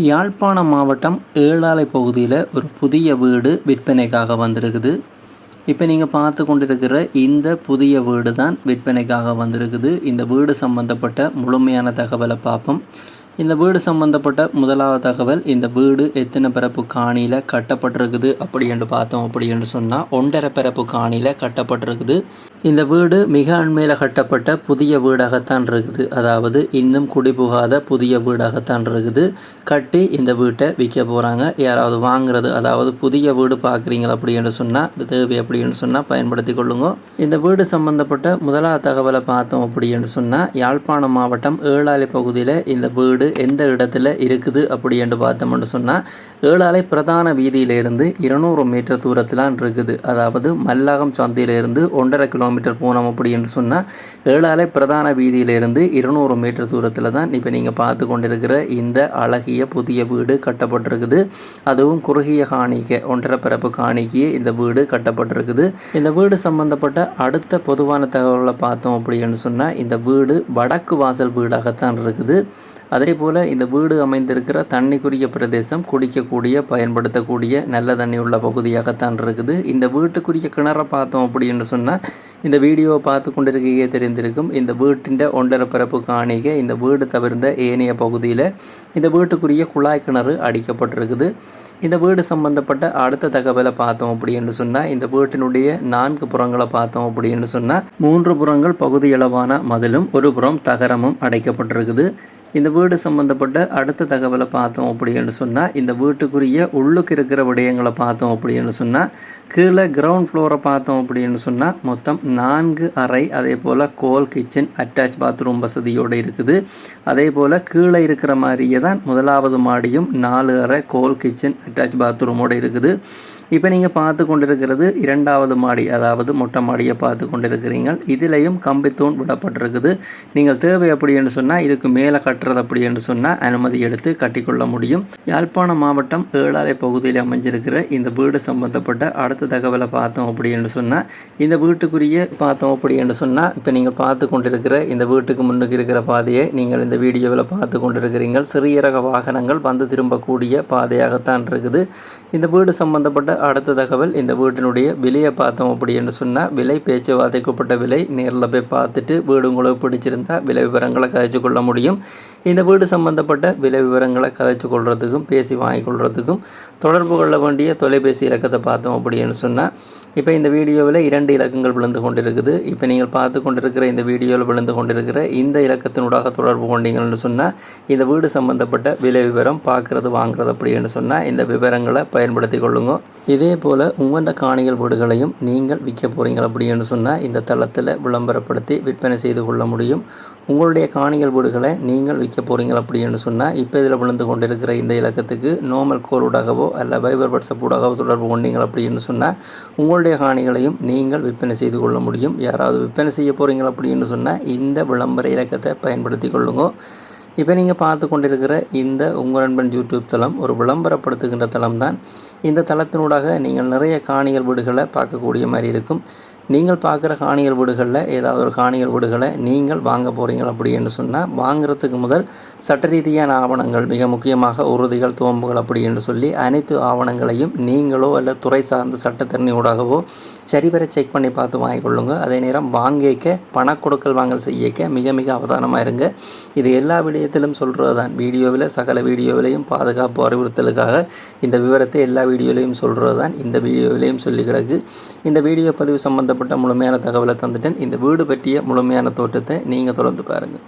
யாழ்ப்பாணம் மாவட்டம் ஏழாலை பகுதியில் ஒரு புதிய வீடு விற்பனைக்காக வந்திருக்குது. இப்போ நீங்கள் பார்த்து கொண்டிருக்கிற இந்த புதிய வீடு தான் விற்பனைக்காக வந்திருக்குது. இந்த வீடு சம்பந்தப்பட்ட முழுமையான தகவலை பார்ப்போம். இந்த வீடு சம்பந்தப்பட்ட முதலாவது தகவல் இந்த வீடு எத்தனை பிறப்பு காணியில் கட்டப்பட்டிருக்குது? அப்படி என்று பார்த்தோம் அப்படி என்று சொன்னால் ஒன்றரை பிறப்பு காணியில் கட்டப்பட்டிருக்குது. இந்த வீடு மிக அண்மையில் கட்டப்பட்ட புதிய வீடாகத்தான் இருக்குது. அதாவது இன்னும் குடிபுகாத புதிய வீடாகத்தான் இருக்குது. கட்டி இந்த வீட்டை விற்க போகிறாங்க யாராவது வாங்குறது அதாவது புதிய வீடு பார்க்குறீங்களா அப்படின்னு சொன்னால் தேவை அப்படின்னு சொன்னால் பயன்படுத்தி கொள்ளுங்க. இந்த வீடு சம்பந்தப்பட்ட முதலாவது தகவலை பார்த்தோம் அப்படின்னு சொன்னால் யாழ்ப்பாணம் மாவட்டம் ஏழாலை பகுதியில் இந்த வீடு எந்த இடத்துல இருக்குது அப்படி என்று பார்த்தோம்னு சொன்னால் ஏழாலை பிரதான வீதியிலிருந்து இருநூறு மீட்டர் தூரத்திலான் இருக்குது. அதாவது மல்லாகம் சந்தையிலிருந்து ஒன்றரை கிலோமீட்டர் போனோம் அப்படி என்று சொன்னால் ஏழாலை பிரதான வீதியிலிருந்து இருநூறு மீட்டர் தூரத்தில் தான் இப்போ நீங்கள் பார்த்து கொண்டிருக்கிற இந்த அழகிய புதிய வீடு கட்டப்பட்டிருக்குது. அதுவும் குறுகிய காணிக்கை ஒன்றரை பிறப்பு காணிக்கு இந்த வீடு கட்டப்பட்டிருக்குது. இந்த வீடு சம்பந்தப்பட்ட அடுத்த பொதுவான தகவலை பார்த்தோம் அப்படின்னு சொன்னால் இந்த வீடு வடக்கு வாசல் வீடாகத்தான் இருக்குது. அதே போல் இந்த வீடு அமைந்திருக்கிற தண்ணிக்குரிய பிரதேசம் குடிக்கக்கூடிய பயன்படுத்தக்கூடிய நல்ல தண்ணி உள்ள பகுதியாகத்தான் இருக்குது. இந்த வீட்டுக்குரிய கிணறை பார்த்தோம் அப்படின்னு சொன்னால் இந்த வீடியோவை பார்த்து கொண்டிருக்கையே தெரிந்திருக்கும் இந்த வீட்டின் ஒன்றரை பரப்பு காணிக இந்த வீடு தவிர்ந்த ஏனைய பகுதியில் இந்த வீட்டுக்குரிய குழாய் கிணறு அடிக்கப்பட்டிருக்குது. இந்த வீடு சம்பந்தப்பட்ட அடுத்த தகவலை பார்த்தோம் அப்படின்னு சொன்னால் இந்த வீட்டினுடைய நான்கு புறங்களை பார்த்தோம் அப்படின்னு சொன்னால் மூன்று புறங்கள் பகுதியளவான மதிலும் ஒரு புறம் தகரமும் அடைக்கப்பட்டிருக்குது. இந்த வீடு சம்மந்தப்பட்ட அடுத்த தகவலை பார்த்தோம் அப்படின்னு சொன்னால் இந்த வீட்டுக்குரிய உள்ளுக்கு இருக்கிற விடயங்களை பார்த்தோம் அப்படின்னு சொன்னால் கீழே கிரவுண்ட் ஃப்ளோரை பார்த்தோம் அப்படின்னு சொன்னால் மொத்தம் நான்கு அறை அதே போல் கோல் கிச்சன் அட்டாச் பாத்ரூம் வசதியோடு இருக்குது. அதே போல் கீழே இருக்கிற மாதிரியே தான் முதலாவது மாடியும் நாலு அறை கோல் கிச்சன் அட்டாச் பாத்ரூமோடு இருக்குது. இப்போ நீங்கள் பார்த்து கொண்டிருக்கிறது இரண்டாவது மாடி அதாவது மொட்டை மாடியை பார்த்து கொண்டிருக்கிறீங்க. இதிலையும் கம்பித்தூண் விடப்பட்டிருக்குது. நீங்கள் தேவை அப்படி என்று சொன்னால் இதுக்கு மேலே கட்டுறது அப்படி என்று சொன்னால் அனுமதி எடுத்து கட்டிக்கொள்ள முடியும். யாழ்ப்பாணம் மாவட்டம் ஏழாலை பகுதியில் அமைஞ்சிருக்கிற இந்த வீடு சம்பந்தப்பட்ட அடுத்த தகவலை பார்த்தோம் அப்படி என்று சொன்னால் இந்த வீட்டுக்குரிய பார்த்தோம் அப்படி என்று சொன்னால் இப்போ நீங்கள் பார்த்து கொண்டிருக்கிற இந்த வீட்டுக்கு முன்னுக்கு இருக்கிற பாதையை நீங்கள் இந்த வீடியோவில் பார்த்து கொண்டிருக்கிறீங்க. சிறிய ரக வாகனங்கள் வந்து திரும்பக்கூடிய பாதையாகத்தான் இருக்குது. இந்த வீடு சம்பந்தப்பட்ட அடுத்த தகவல் இந்த வீட்டினுடைய விலையை பார்த்தோம் அப்படின்னு சொன்னால் விலை பேச்சுவார்த்தைக்குப்பட்ட விலை நேரில் போய் பார்த்துட்டு வீடு உங்களுக்கு பிடிச்சிருந்தா விலை விவரங்களை கதைச்சு கொள்ள முடியும். இந்த வீடு சம்பந்தப்பட்ட விலை விவரங்களை கதைச்சு கொள்கிறதுக்கும் பேசி வாங்கி கொள்றதுக்கும் தொடர்பு கொள்ள வேண்டிய தொலைபேசி இலக்கத்தை பார்த்தோம் அப்படின்னு சொன்னால் இப்போ இந்த வீடியோவில் இரண்டு இலக்கங்கள் விழுந்து கொண்டிருக்குது. இப்போ நீங்கள் பார்த்து கொண்டிருக்கிற இந்த வீடியோவில் விழுந்து கொண்டிருக்கிற இந்த இலக்கத்தினூடாக தொடர்பு கொண்டீங்கன்னு சொன்னால் இந்த வீடு சம்பந்தப்பட்ட விலை விவரம் பார்க்குறது வாங்குறது அப்படின்னு சொன்னால் இந்த விவரங்களை பயன்படுத்தி கொள்ளுங்க. இதே போல் உங்கள்கிட்ட காணிகள் வீடுகளையும் நீங்கள் விற்க போகிறீங்க அப்படின்னு சொன்னால் இந்த தளத்தில் விளம்பரப்படுத்தி விற்பனை செய்து கொள்ள முடியும். உங்களுடைய காணிகள் வீடுகளை நீங்கள் விற்க போகிறீங்க அப்படின்னு சொன்னால் இப்போ இதில் விழுந்து கொண்டிருக்கிற இந்த இலக்கத்துக்கு நோமல் கோலூடாகவோ அல்ல வைபர் வாட்ஸ்அப் ஊடாகவோ தொடர்பு கொண்டீங்க அப்படின்னு சொன்னால் உங்களுடைய காணிகளையும் நீங்கள் விற்பனை செய்து கொள்ள முடியும். யாராவது விற்பனை செய்ய போகிறீங்க அப்படின்னு சொன்னால் இந்த விளம்பர இலக்கத்தை பயன்படுத்தி கொள்ளுங்க. இப்போ நீங்கள் பார்த்து கொண்டிருக்கிற இந்த உங்கள் நண்பன் யூடியூப் தளம் ஒரு விளம்பரப்படுத்துகின்ற தளம் தான் இந்த தளத்தினூடாக நீங்கள் நிறைய காணிகள் வீடுகளை பார்க்கக்கூடிய மாதிரி இருக்கும். நீங்கள் பார்க்குற காணிகள் வீடுகளில் ஏதாவது ஒரு காணிகள் வீடுகளை நீங்கள் வாங்க போகிறீங்க அப்படின்னு சொன்னால் வாங்குறதுக்கு முதல் சட்ட ரீதியான ஆவணங்கள் மிக முக்கியமாக உறுதிகள் தோம்புகள் அப்படி என்று சொல்லி அனைத்து ஆவணங்களையும் நீங்களோ அல்ல துறை சார்ந்த சட்டத்தரணி ஊடாகவோ சரிவர செக் பண்ணி பார்த்து வாங்கிக்கொள்ளுங்க அதே நேரம் வாங்கிக்க பண கொடுக்கல் வாங்கல் செய்யக்க மிக மிக அவதானமாக இருங்க. இது எல்லா விடயத்திலும் சொல்கிறது தான் வீடியோவில் சகல வீடியோவிலையும் பாதுகாப்பு அறிவுறுத்தலுக்காக இந்த விவரத்தை எல்லா வீடியோலையும் சொல்கிறது தான் இந்த வீடியோவிலையும் சொல்லி கிடக்கு. இந்த வீடியோ பதிவு சம்பந்த சம்மந்தப்பட்ட முழுமையான தகவலை தந்துட்டேன் இந்த வீடு பற்றிய முழுமையான தோற்றத்தை நீங்கள் தொடர்ந்து பாருங்கள்